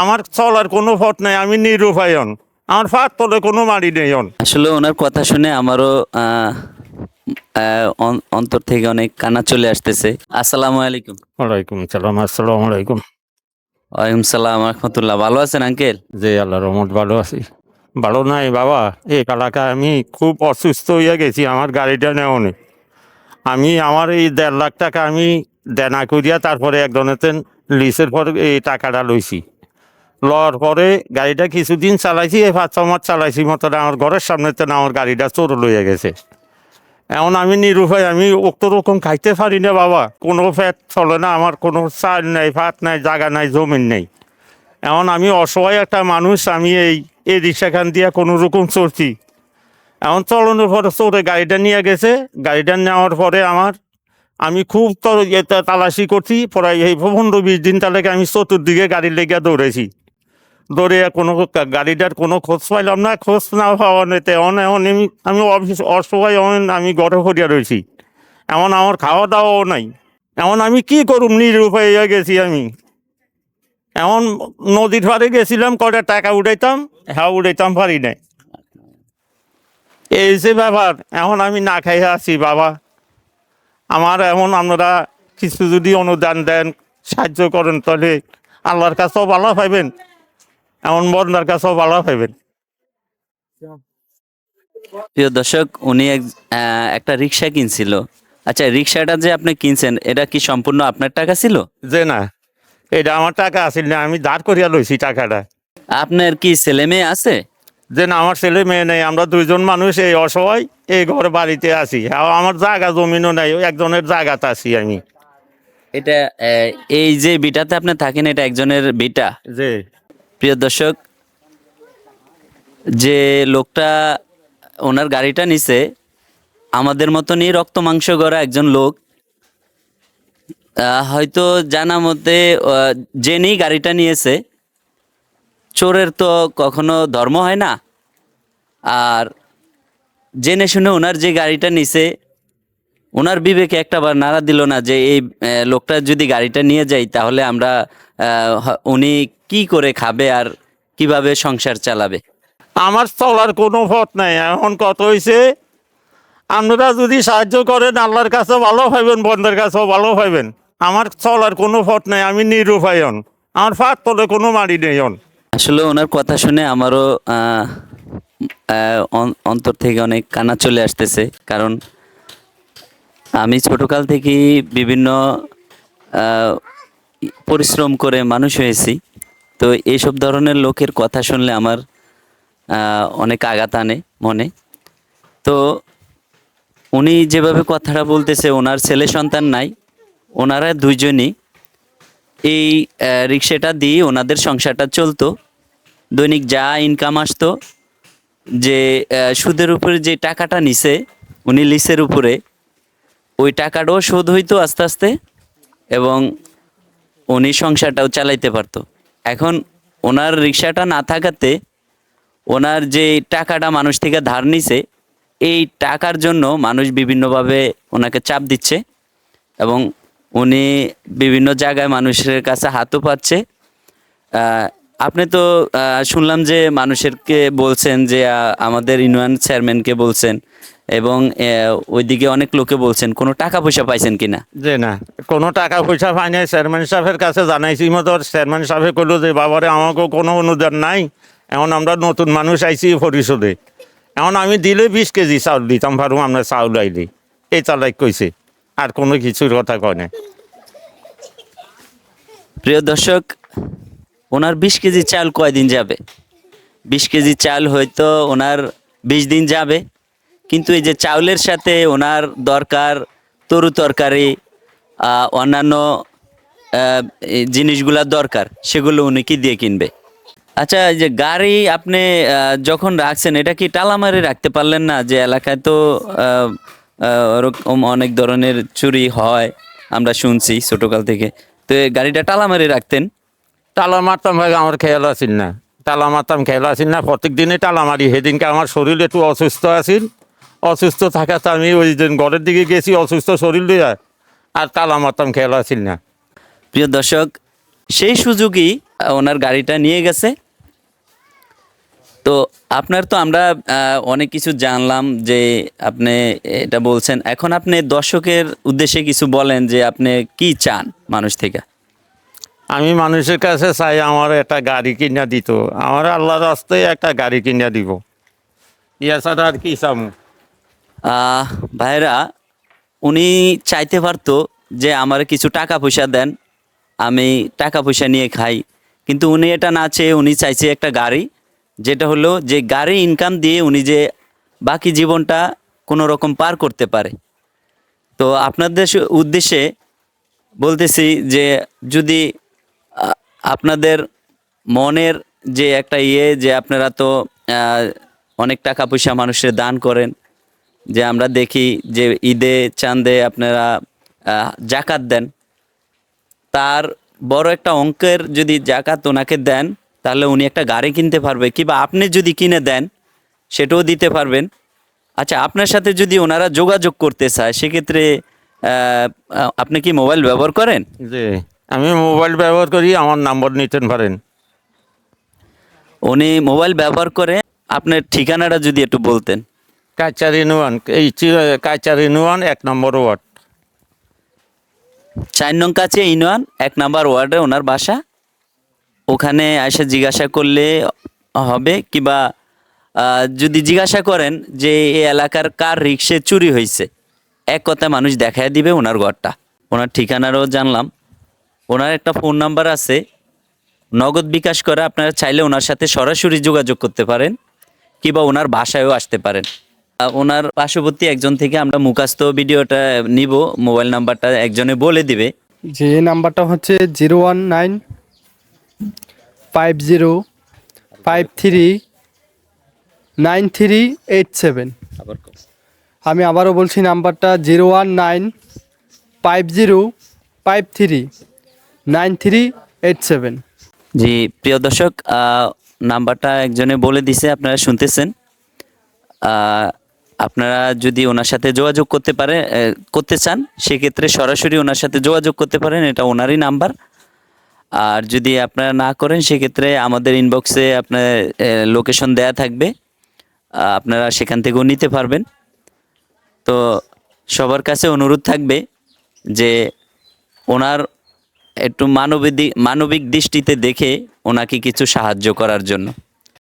আমার চলার কোনো পথ নাই আমি নিরুপায়ন। আমার ফাট তলে কোনো মারি নেই আসলে ওনার কথা শুনে আমারও অন্তর থেকে অনেক কান্না চলে আসতেছে। আসসালামু আলাইকুম। ওয়ালাইকুম সালাম আসসালামু আলাইকুম। ওয়ালাইকুম সালাম রহমতুল্লাহ। ভালো আছেন আঙ্কেল? যে আল্লাহ রহমত ভালো আছি। ভালো নাই বাবা। এই এলাকায় আমি খুব অসুস্থ হয়ে গেছি আমার গাড়িটা নেওয়া নেই। আমি আমার এই দেড় লাখ টাকা আমি দেনা করিয়া তারপরে একজনেতে লিসের পর এই টাকাটা লইছি। লওয়ার পরে গাড়িটা কিছুদিন চালাইছি, এই পাঁচ মাস চালাইছি মতো আমার ঘরের সামনেতে আমার গাড়িটা চোর লইয়া গেছে। এখন আমি নিরুপায়, আমি উক্ত রকম খাইতে পারি না বাবা। কোনো ফ্যাট চলে না, আমার কোনো চাল নাই, ভাত নাই জায়গা নাই, জমিন নেই। এখন আমি অসহায় একটা মানুষ, আমি এই এই রিক্সাখান দিয়ে কোনো রকম চলছি এখন চলনের পরে চোরে গাড়িটা নিয়ে গেছে, গাড়িটা নেওয়ার পরে আমার, আমি খুব তো এটা তালাশি করছি, প্রায় এই পনেরো বিশ দিন তালেকে আমি চতুর্দিকে গাড়ির লেগে দৌড়েছি। দৌড়ে কোনো গাড়িটার কোনো খোঁজ পাইলাম না, খোঁজ না এখন এখন আমি অফিস- অসহায় এখন আমি গড়ে ফরিয়া রয়েছি এমন আমার খাওয়া দাওয়াও নাই। এমন আমি কি করুম? নিরুপায় গেছি আমি। এমন নদীর পাড়ে গেছিলাম, কটা টাকা উঠাইতাম হ্যাঁ উঠাইতাম, পারি নাই। এই যে ব্যাপার, এখন আমি না খাইয়া আছি, বাবা। আমার এমন আপনারা কিছু যদি অনুদান দেন, সাহায্য করেন, তাহলে আল্লাহর কাছেও ভালো পাইবেন। এমন বন্ধার কাছেও ভালো পাইবেন প্রিয় দর্শক উনি এক- একটা রিক্সা কিনছিল। আচ্ছা রিক্সাটা যে আপনি কিনছেন এটা কি সম্পূর্ণ আপনার টাকা ছিল? যে না এটা আমার টাকা আসিল না আমি দাঁড় করিয়া লইছি টাকাটা। আপনার কি ছেলে মেয়ে আছে? যে না আমার ছেলে মেয়ে নেই আমরা দুইজন মানুষ এই অসহায় এই ঘর বাড়িতে আছি। আর আমার জায়গা জমিনও নাই একজনের জায়গাতে আছি আমি। এটা এই যে বিটাতে আপনি থাকেন এটা একজনের বিটা? যে। প্রিয় দর্শক, যে লোকটা ওনার গাড়িটা নিছে, আমাদের মতনই রক্ত মাংস গড়া একজন লোক হয়তো জানা মতে জেনেই গাড়িটা নিয়েছে। চোরের তো কখনো ধর্ম হয় না। আর জেনে শুনে ওনার যে গাড়িটা নিছে ওনার বিবেকে একটা বার নাড়া দিল না যে এই লোকটা যদি গাড়িটা নিয়ে যাই তাহলে আমরা উনি কি করে খাবে আর কীভাবে সংসার চালাবে? আমার চলার কোনো পথ নাই এখন কত হয়েছে আপনারা যদি সাহায্য করেন আল্লাহর কাছে ভালো পাইবেন বন্ধের কাছেও ভালো পাইবেন। আমার চলার কোনো পথ নাই আমি নিরুপায়ন আমার ফাট তলে কোনো মারি নেই আসলে ওনার কথা শুনে আমারও অন্তর থেকে অনেক কানা চলে আসতেছে কারণ আমি ছোটকাল থেকেই বিভিন্ন পরিশ্রম করে মানুষ হয়েছি। তো এইসব ধরনের লোকের কথা শুনলে আমার অনেক আঘাত আনে মনে। তো উনি যেভাবে কথাটা বলতেছে, ওনার ছেলে সন্তান নাই, ওনারা দুইজনই এই রিক্সাটা দিয়ে ওনাদের সংসারটা চলতো। দৈনিক যা ইনকাম আসতো, যে সুদের উপরে যে টাকাটা নিছে, উনি লিসের উপরে ওই টাকাটাও শোধ হইতো আস্তে আস্তে এবং উনি সংসারটাও চালাইতে পারতো। এখন ওনার রিক্সাটা না থাকাতে ওনার যে টাকাটা মানুষ থেকে ধার নিছে, এই টাকার জন্য মানুষ বিভিন্নভাবে ওনাকে চাপ দিচ্ছে এবং উনি বিভিন্ন জায়গায় মানুষের কাছে হাতও পাচ্ছে। আপনি তো শুনলাম যে মানুষেরকে বলছেন যে আমাদের ইউনিয়ন চেয়ারম্যানকে বলছেন। এবং ওইদিকে অনেক লোকে বলছেন কোনো টাকা পয়সা পাইছেন কিনা? যে না। কোনো টাকা পয়সা পাই নাই চেয়ারম্যান সাহেবের কাছে জানাইছি মতো চেয়ারম্যান সাহেব কইলো যে বাবারে আমাকেও কোনো অনুদান নাই। এখন আমরা নতুন মানুষ আইছি পরিশোধে এখন আমি দিলে বিশ কেজি চাউল দিতাম পারুম আমরা চাউল আইলি। এই চালাই কইছে আর কোনো কিছুর কথা কয় নাই। প্রিয় দর্শক ওনার বিশ কেজি চাল কয়দিন যাবে? বিশ কেজি চাল হয়তো ওনার বিশ দিন যাবে। কিন্তু এই যে চাউলের সাথে ওনার দরকার তরু তরকারি অন্যান্য জিনিসগুলা দরকার, সেগুলো উনি কি দিয়ে কিনবে? আচ্ছা যে গাড়ি আপনি যখন রাখছেন, এটা কি টালামারি রাখতে পারলেন না? যে এলাকায় তো ওরকম অনেক ধরনের চুরি হয়, আমরা শুনছি ছোটকাল থেকে। তো গাড়িটা টালামারি রাখতেন? টালা মারতাম ভাই, আমার খেয়াল আছিল না। টালা মারতাম খেয়াল আছিল না? প্রত্যেক দিনে তালা মারি সেদিনকে আমার শরীর একটু অসুস্থ আছিল অসুস্থ থাকাতে আমি ওই দিন ঘরের দিকে গেছি অসুস্থ শরীর লইয়া আর তালা মারতাম খেয়াল আছিল না। প্রিয় দর্শক সেই সুযোগই ওনার গাড়িটা নিয়ে গেছে। তো আপনার তো আমরা অনেক কিছু জানলাম যে আপনি এটা বলছেন। এখন আপনি দর্শকের উদ্দেশ্যে কিছু বলেন যে আপনি কি চান মানুষ থেকে? আমি মানুষের কাছে চাই আমার একটা গাড়ি কিনা দিত। আমার আল্লাহর রাস্তায় একটা গাড়ি কিনা দিব। ইয়া ছাড়া আর কি চামু? ভাইরা উনি চাইতে পারতো যে আমার কিছু টাকা পয়সা দেন, আমি টাকা পয়সা নিয়ে খাই। কিন্তু উনি এটা না চেয়ে উনি চাইছে একটা গাড়ি, যেটা হলো যে গাড়ি ইনকাম দিয়ে উনি যে বাকি জীবনটা কোনো রকম পার করতে পারে। তো আপনাদের উদ্দেশ্যে বলতেছি যে যদি আপনাদের মনের যে একটা ইয়ে যে আপনারা তো অনেক টাকা পয়সা মানুষের দান করেন যে আমরা দেখি যে ঈদে চাঁদে আপনারা জাকাত দেন। তার বড় একটা অঙ্কের যদি জাকাত ওনাকে দেন তাহলে উনি একটা গাড়ি কিনতে পারবে। কিংবা আপনি যদি কিনে দেন সেটাও দিতে পারবেন। আচ্ছা আপনার সাথে যদি ওনারা যোগাযোগ করতে চায় সেক্ষেত্রে আপনি কি মোবাইল ব্যবহার করেন? আমি মোবাইল ব্যবহার করি আমার নাম্বার নিতে পারেন। উনি মোবাইল ব্যবহার করে আপনার ঠিকানাটা যদি একটু বলতেন। কাচারি নুয়ান এই কাচারি নুয়ান এক নম্বর ওয়ার্ড। চার নং কাছে ইউনিয়ন এক নাম্বার ওয়ার্ডে ওনার বাসা। ওখানে এসে জিজ্ঞাসা করলে হবে কিবা যদি জিজ্ঞাসা করেন যে এই এলাকার কার রিক্সে চুরি হয়েছে এক কথায় মানুষ দেখায় দিবে ওনার ঘরটা। ওনার ঠিকানারও জানলাম। ওনার একটা ফোন নাম্বার আছে। নগদ বিকাশ করে আপনারা চাইলে ওনার সাথে সরাসরি যোগাযোগ করতে পারেন, কিংবা ওনার বাসায়ও আসতে পারেন। ওনার পার্শ্ববর্তী একজন থেকে আমরা মুখাস্ত ভিডিওটা নিব মোবাইল নাম্বারটা একজনে বলে দিবে। যে নাম্বারটা হচ্ছে zero one nine five zero five three nine three eight seven. আমি আবারও বলছি নাম্বারটা zero one nine five zero five three nine three eight seven. জি প্রিয় দর্শক নাম্বারটা একজনে বলে দিছে আপনারা শুনতেছেন। আপনারা যদি ওনার সাথে যোগাযোগ করতে পারে করতে চান, সেক্ষেত্রে সরাসরি ওনার সাথে যোগাযোগ করতে পারেন, এটা ওনারই নাম্বার। আর যদি আপনারা না করেন, সেক্ষেত্রে আমাদের ইনবক্সে আপনার লোকেশন দেয়া থাকবে। আপনারা সেখান থেকেও নিতে পারবেন। তো সবার কাছে অনুরোধ থাকবে যে ওনার একটু মানবিক মানবিক দৃষ্টিতে দেখে ওনাকে কিছু সাহায্য করার জন্য।